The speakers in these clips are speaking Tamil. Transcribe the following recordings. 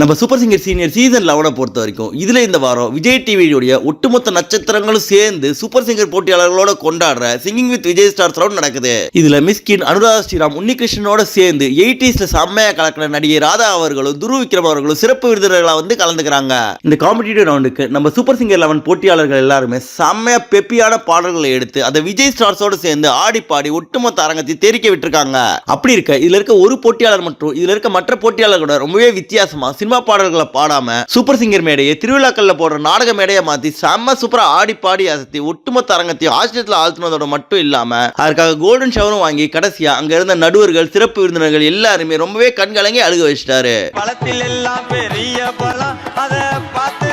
நம்ம சூப்பர் சிங்கர் சீனியர் சீசன் லெவனை பொறுத்த வரைக்கும் இதுல இந்த வாரம் விஜய் டிவியுடைய ஒட்டுமொத்த நட்சத்திரங்களும் சேர்ந்து சூப்பர் சிங்கர் போட்டியாளர்களோட கொண்டாடுற singing with Vijay stars round நடக்குது. இதுல மிஸ்கின் அனுராதா ஸ்ரீராம் உன்னிகிருஷ்ணனோட சேர்ந்து எயிட்டிஸ்ல செம்மையா கலக்கிற நடிகை ராதா அவர்களும் துரு விக்ரம் அவர்களும் சிறப்பு விருந்தினர்களா வந்து கலந்துக்கிறாங்க. இந்த காம்படிட்டிவ் ரவுண்டுக்கு நம்ம சூப்பர் சிங்கர் லெவன் போட்டியாளர்கள் எல்லாருமே செம்மையாக பெப்பியான பாடல்களை எடுத்து அதை விஜய் ஸ்டார்ஸோட சேர்ந்து ஆடி பாடி ஒட்டுமொத்த அரங்கத்தை தெரிக்க விட்டுருக்காங்க. அப்படி இருக்க இதுல இருக்க ஒரு போட்டியாளர் மற்றும் இதுல இருக்க மற்ற போட்டியாளர்களோட ரொம்பவே வித்தியாசமா சினிமா பாடல்களை பாடாம சூப்பர் சிங்கர் மேடையை திருவிழாக்கள்ல போடுற நாடக மேடையை மாத்தி செம்ம சூப்பரா ஆடி பாடி அசத்தி ஒட்டுமொத்த அரங்கத்தையும் ஆச்சரியத்தில் ஆழ்த்தினதோட மட்டும் இல்லாம அதற்காக கோல்டன் ஷவரும் வாங்கி கடைசியா அங்க இருந்த நடுவர்கள் சிறப்பு விருந்தினர்கள் எல்லாருமே ரொம்பவே கண்கலங்கி அழுக வச்சிட்டாரு. பழத்தில் எல்லாம் பெரிய பழம். அதை பார்த்து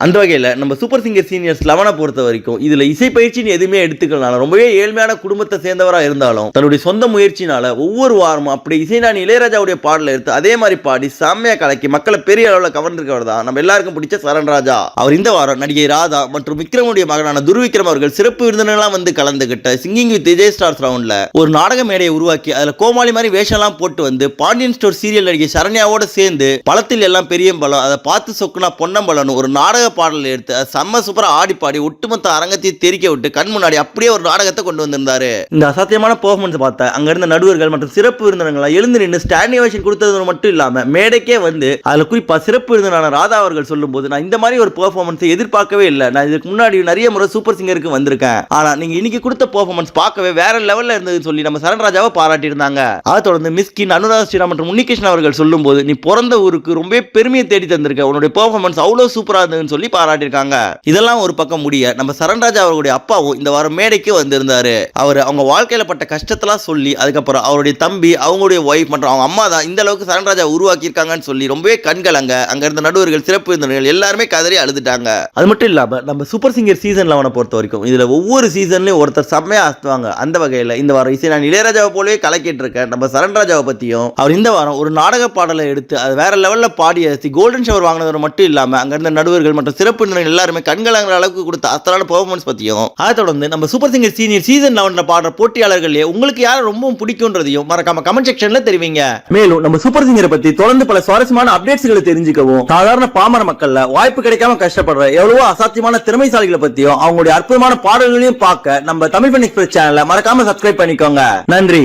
அந்த வகையில் நம்ம சூப்பர் சிங்கர் சீனியர்ஸ் லெவனை பொறுத்த வரைக்கும் இதில் இசைப்பயிற்சின்னு எதுவுமே எடுத்துக்கலாம் ரொம்பவே ஏழ்மையான குடும்பத்தை சேர்ந்தவராக இருந்தாலும் தன்னுடைய சொந்த முயற்சினால ஒவ்வொரு வாரமும் அப்படி இசைநாணி இளையராஜாவுடைய பாடலை எடுத்து அதே மாதிரி பாடி செம்மையா கலக்கி மக்களை பெரிய அளவில் கவர்ந்திருக்கவர் தான் நம்ம எல்லாருக்கும் பிடிச்ச சரண் ராஜா. அவர் இந்த வாரம் நடிகை ராதா மற்றும் விக்ரமுடைய மகனான துருவிக்ரம் அவர்கள் சிறப்பு விருந்தினர்களாம் வந்து கலந்துகிட்ட சிங்கிங் வித் விஜய் ஸ்டார்ஸ் ரவுண்ட்ல ஒரு நாடக மேடையை உருவாக்கி அதில் கோமாளி மாதிரி வேஷம்லாம் போட்டு வந்து பாண்டியன் ஸ்டோர் சீரியல் நடிகை சரண்யாவோட சேர்ந்து பழத்தில் எல்லாம் பெரிய பழம் அதை பார்த்து சொக்குனா பொன்னம்பலம்னு ஒரு நாடக பாடல் எடுத்து செம்ம சூப்பரா ஆடி பாடி ஒட்டுமொத்த அரங்கத்தை தெரிக்க விட்டு கண் முன்னாடி அப்படியே ஒரு நாடகத்தை கொண்டு வந்திருந்தாரு. இந்த அசாத்தியமான பெர்ஃபார்மன்ஸ் பார்த்த அங்க இருந்த நடுவர்கள் மற்றும் சிறப்பு விருந்தினர்கள் எழுந்து நின்று ஸ்டாண்டிங் ஓவேஷன் கொடுத்தது மட்டும் இல்லாம மேடைக்கே வந்து அதுல குறிப்பா சிறப்பு விருந்தினான ராதா அவர்கள் சொல்லும்போது நான் இந்த மாதிரி ஒரு பெர்ஃபார்மன்ஸை எதிர்பார்க்கவே இல்லை. நான் இதுக்கு முன்னாடி நிறைய முறை சூப்பர் சிங்கருக்கு வந்திருக்கேன். ஆனா நீங்க இன்னைக்கு கொடுத்த பெர்ஃபார்மன்ஸ் பார்க்கவே வேற லெவல்ல இருந்ததுன்னு சொல்லி நம்ம சரண்ராஜாவை பாராட்டி இருந்தாங்க அதை தொடர்ந்து மிஸ்கின் அனுராதா ஸ்ரீராம் மற்றும் உன்னிகிருஷ்ணன் அவர்கள் சொல்லும்போது நீ பிறந்த ஊருக்கு ரொம்ப பெருமையை தேடி தந்திருக்க. உன்னுடைய பெர்ஃபார்மன்ஸ் அவ்வளவு சூப்பரா இருந்ததுன்னு சொல்லி பாராட்டியிருக்காங்க. இதெல்லாம் ஒரு பக்கம் முடிய நம்ம சரண்ராஜா அவருடைய அப்பாவும் இந்த வாரம் மேடைக்கு வந்திருந்தாரு. அவர் அவங்க வாழ்க்கையில பட்ட கஷ்டத்தெல்லாம் சொல்லி அதுக்கப்புறம் அவருடைய தம்பி அவங்களுடைய ஒய்ஃப் மற்றும் அவங்க அம்மா தான் இந்த அளவுக்கு சரண்ராஜா உருவாக்கியிருக்காங்கன்னு சொல்லி ரொம்பவே கண்கலங்க அங்க இருந்த நடுவர்கள் சிறப்பு விருந்தினர்கள் எல்லாருமே கதறி அழுதுட்டாங்க. அது மட்டும் இல்லாம நம்ம சூப்பர் சிங்கர் சீசன் லெவனை பொறுத்த வரைக்கும் இதுல ஒவ்வொரு சீசன்லயும் ஒருத்தர் செம்மையா ஆசுவாங்க அந்த வகையில இந்த வாரம் இசை நான் இளையராஜாவை போலவே கலக்கிட்டு இருக்கேன் நம்ம சரண்ராஜாவை பத்தியும் அவர் இந்த வாரம் ஒரு நாடக பாடலை எடுத்து அது வேற லெவல்ல பாடி கோல்டன் ஷவர் வாங்கினது மட்டும் இல்லாம அங்க இருந்த நடுவர்கள் மற்றும் சிறப்பு விருந்தினர்கள் எல்லாருமே கண்கலங்கிற அளவுக்கு கொடுத்த அத்தனான பெர்ஃபார்மன்ஸ் பற்றியும் அதை தொடர்ந்து நம்ம சூப்பர் சிங்கர் சீனியர் சீசன் லெவனில் பாடுற போட்டியாளர்களே உங்களுக்கு யாரை ரொம்பவும் பிடிக்கும்ன்றதையும் மறக்காம கமெண்ட் செக்ஷன்ல தெரிவிங்க. மேலும் நம்ம சூப்பர் சிங்கரை பற்றி தொடர்ந்து பல சுவாரஸ்யமான அப்டேட்ஸ்களை தெரிஞ்சுக்கவும் சாதாரண பாமர மக்கள்ல வாய்ப்பு கிடைக்காம கஷ்டப்படுற எவ்வளவோ அசாத்தியமான திறமைசாலிகளை பற்றியும் அவங்களுடைய அற்புதமான பாடல்களையும் பார்க்க நம்ம தமிழ் பண்ணி எக்ஸ்பிரஸ் சேனலை மறக்காம சப்ஸ்கிரைப் பண்ணிக்கோங்க. நன்றி.